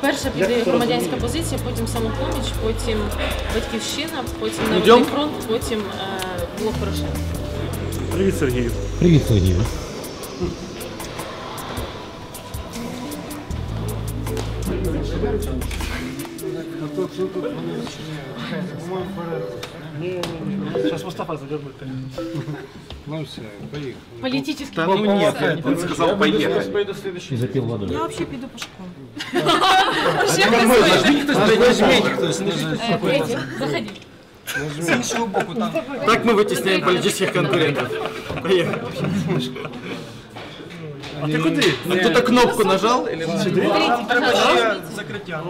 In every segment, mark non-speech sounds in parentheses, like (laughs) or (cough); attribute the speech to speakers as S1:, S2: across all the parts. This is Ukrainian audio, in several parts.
S1: Перша піде громадянська позиція, потім самопоміч, потім батьківщина, потім? Народний фронт, потім е, блок Порошенка.
S2: Привіт, Сергію.
S3: Привіт, Сергію.
S2: Сейчас Мустафа задернуть.
S4: Ну все, поїхали.
S1: Політичний
S2: Да ну нет, он сказал поехать.
S3: І запів водою.
S5: Я вообще піду пішком.
S1: Заходіть.
S5: З іншого боку там.
S2: Так мы вытесняем политических конкурентов. Поехали. А ты куда? Ну кто-то кнопку нажал? Или...
S5: Закриття.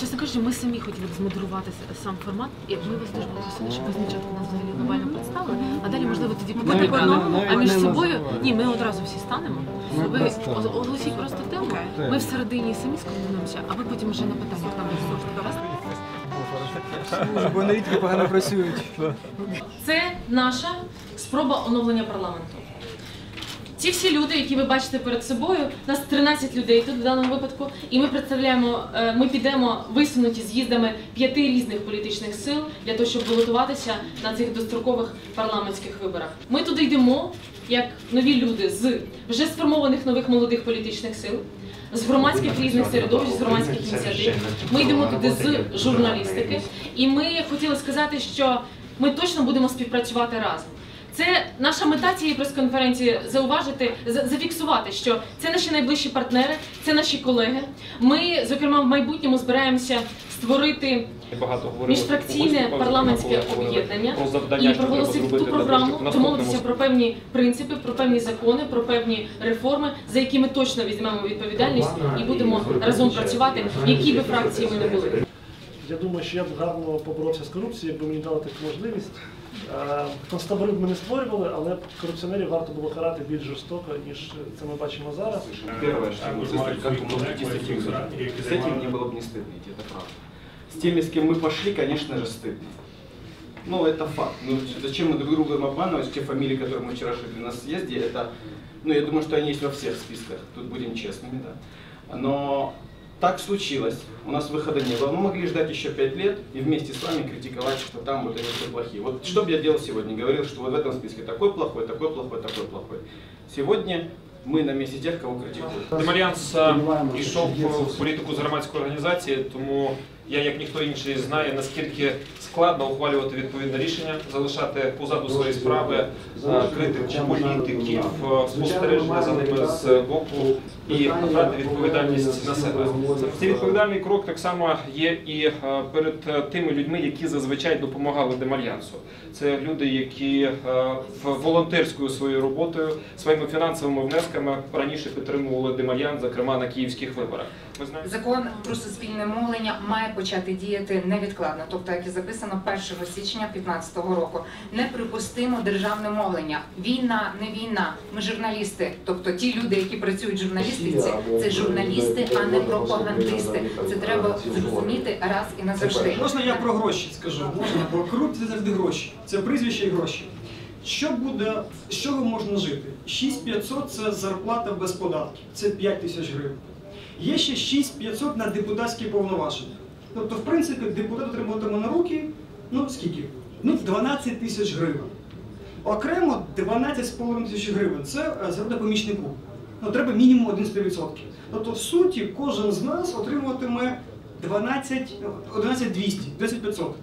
S1: Чесно кажучи, ми самі хотіли б змодерувати сам формат, і ми вас дуже попросили, щоб ви спочатку нас взагалі глобально представили, а далі, можливо, тоді по
S5: Навіть-
S1: одному, а між собою. Ні, ми одразу всі станемо. Ви оголосіть просто тему, ми всередині самі скомбінуємося, а ви потім вже на питання там знову ж таки вас.
S5: Бо аналітики погано працюють.
S1: Це наша спроба оновлення парламенту. Ці всі люди, які ви бачите перед собою, нас 13 людей тут в даному випадку, і ми представляємо, е, ми підемо висунуті з'їздами п'яти різних політичних сил для того, щоб балотуватися на цих дострокових парламентських виборах. Ми туди йдемо як нові люди з вже сформованих нових молодих політичних сил. З громадських різних середовищ, з громадських ініціатив. Ми йдемо туди з журналістики, і ми хотіли сказати, що ми точно будемо співпрацювати разом. Це наша мета цієї прес-конференції зауважити, за- зафіксувати, що це наші найближчі партнери, це наші колеги. Ми, зокрема, в майбутньому збираємося створити міжфракційне парламентське об'єднання і проголосити ту програму, домовитися про певні принципи, про певні закони, про певні реформи, за які ми точно візьмемо відповідальність і будемо разом працювати, в якій би фракції ми не були.
S6: Я думаю, що я б гарно поборовся з корупцією, якби мені дали таку можливість. Е, Концтабори б ми не створювали, але корупціонерів варто було карати більш жорстоко, ніж це ми бачимо зараз.
S7: Первое, что мы как вы можете идти с таким С этим мне было бы не стыдно идти, это правда. С теми, с кем мы пошли, конечно же, стыдно. Ну, это факт. Ну, зачем мы друг друга будем обманывать? Те фамилии, которые мы вчера шли на съезде, это, ну, я думаю, что они есть во всех списках, тут будем честными, да. Но так случилось, у нас выхода не было. Мы могли ждать еще пять лет и вместе с вами критиковать, что там вот эти все плохие. Вот что бы я делал сегодня? Говорил, что вот в этом списке такой плохой, такой плохой, такой плохой. Сегодня мы на месте тех, кого критикуют.
S8: Демальянс е, йшов в політику з громадської організації, тому я, як ніхто інший, знаю, наскільки складно ухвалювати відповідне рішення, залишати позаду свої справи е, критику політиків, е, спостереження за ними з боку і брати відповідальність на себе. Цей відповідальний крок так само є і е, перед тими людьми, які зазвичай допомагали Демальянсу. Це люди, які в волонтерською своєю роботою, своїми фінансовими внесками раніше підтримували Демальян, зокрема на київських виборах. Ми знаємо.
S9: Закон про суспільне мовлення має почати діяти невідкладно, тобто, як і записано 1 січня 2015 року. Неприпустимо державне мовлення. Війна, не війна. Ми журналісти, тобто ті люди, які працюють в журналістиці, це журналісти, а не пропагандисти. Це треба зрозуміти раз і назавжди.
S5: Можна я про гроші скажу? Можна, бо корупція це завжди гроші. Це прізвище і гроші. Що буде, з чого можна жити? 6500 – це зарплата без податків, це 5 тисяч гривень. Є ще 6500 на депутатські повноваження. Тобто, в принципі, депутат отримуватиме на руки, ну скільки? Ну, 12 тисяч гривень. Окремо 12,5 тисяч гривень це зарплата помічнику. Ну, треба мінімум 11%. Тобто, в суті, кожен з нас отримуватиме 12, 11 200, 10 500.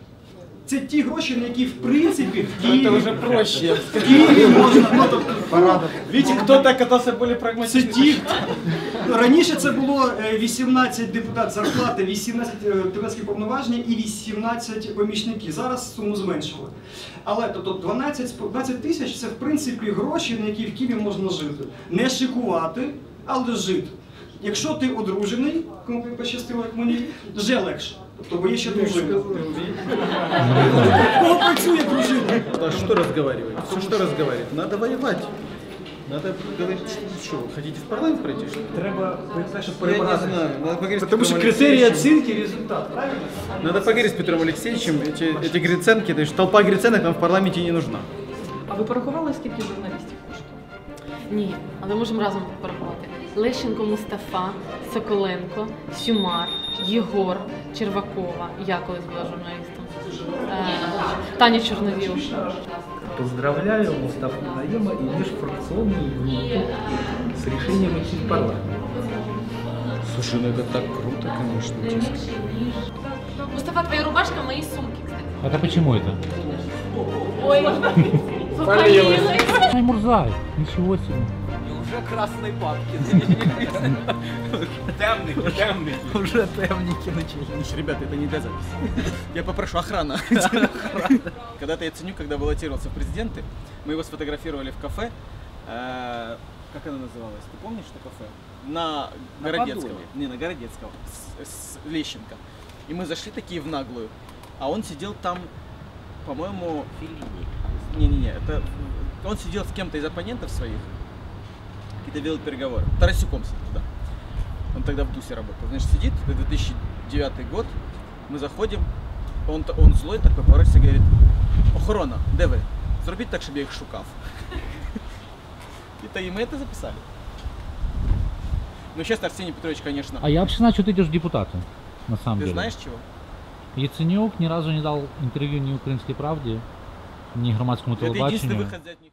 S5: Це ті гроші, на які в принципі в Києві,
S2: Это уже проще.
S5: в Києві можна. Ну, тобто,
S2: Видите, кто-то оказался более
S5: це
S2: прагматичным.
S5: ті. Ну, Раніше це було е, 18 депутат зарплати, 18 е, депутатські повноваження і 18 помічників. Зараз суму зменшили. Але тобто 12, з- 12 тисяч це в принципі гроші, на які в Києві можна жити. Не шикувати, але жити. Якщо ти одружений, кому пощастило, як мені, вже легше. Тобто, бо є ще дружина. Кого працює дружина?
S2: Да что разговаривать? Все что разговаривать? Надо воевать. Надо говорить, что вы хотите в парламент пройти? что ли?
S6: Треба так, щоб
S2: Я не
S6: перемагати.
S2: знаю. Надо поговорить с
S5: Тому що
S2: Петром
S5: критерії
S2: Алексеевичем.
S5: оцінки результат, правильно?
S2: Надо поговорить с Петром Алексеевичем. Эти, эти гриценки, то есть толпа гриценок нам в парламенте не нужна.
S10: А ви порахували, скільки журналістів коштує?
S1: Ні, але можемо разом порахувати. Лещенко Мустафа, Соколенко, Сюмар, Єгор, Червакова. Я колись була журналістом. Е, Таня Чорновіл.
S10: Поздравляю Мустафу Наема и межфракционную группу с решением идти в парламент.
S4: Слушай, ну это так круто, конечно, честно.
S1: Мустафа, твоя рубашка в моїй сумці, кстати.
S3: Это почему это?
S1: Ой, попалилась.
S3: Ай, Мурзай, ничего себе.
S10: Уже красные папки. Темники, темники. Уже темники начались.
S2: Ребята, это не для записи. Я попрошу охрана. Когда-то я ценю, когда баллотировался в президенты, мы его сфотографировали в кафе. Э, Как оно называлось? Ты помнишь, что кафе? На Городецкого. Не, на Городецкого. С, с Лещенко. И мы зашли такие в наглую. А он сидел там, по-моему... Не-не-не, это... Он сидел с кем-то из оппонентов своих. Какие-то вел переговоры. Тарасюком сидел, да. Он тогда в ТУСе работал. Значит, сидит, это 2009 год, мы заходим, он, он злой такой, и говорит, охорона, де ви? Зробіть так, щоб я їх шукав. (laughs) И, то, и мы это записали. Ну, сейчас Арсений Петрович, конечно,
S3: А я вообще знаю, что ты идешь в депутаты, на самом
S2: ты
S3: деле.
S2: знаешь чего?
S3: Яценюк ни разу не дал интервью ни «Украинской правде», ни громадскому
S2: Это единственный
S3: телебаченню.
S2: выход взять них.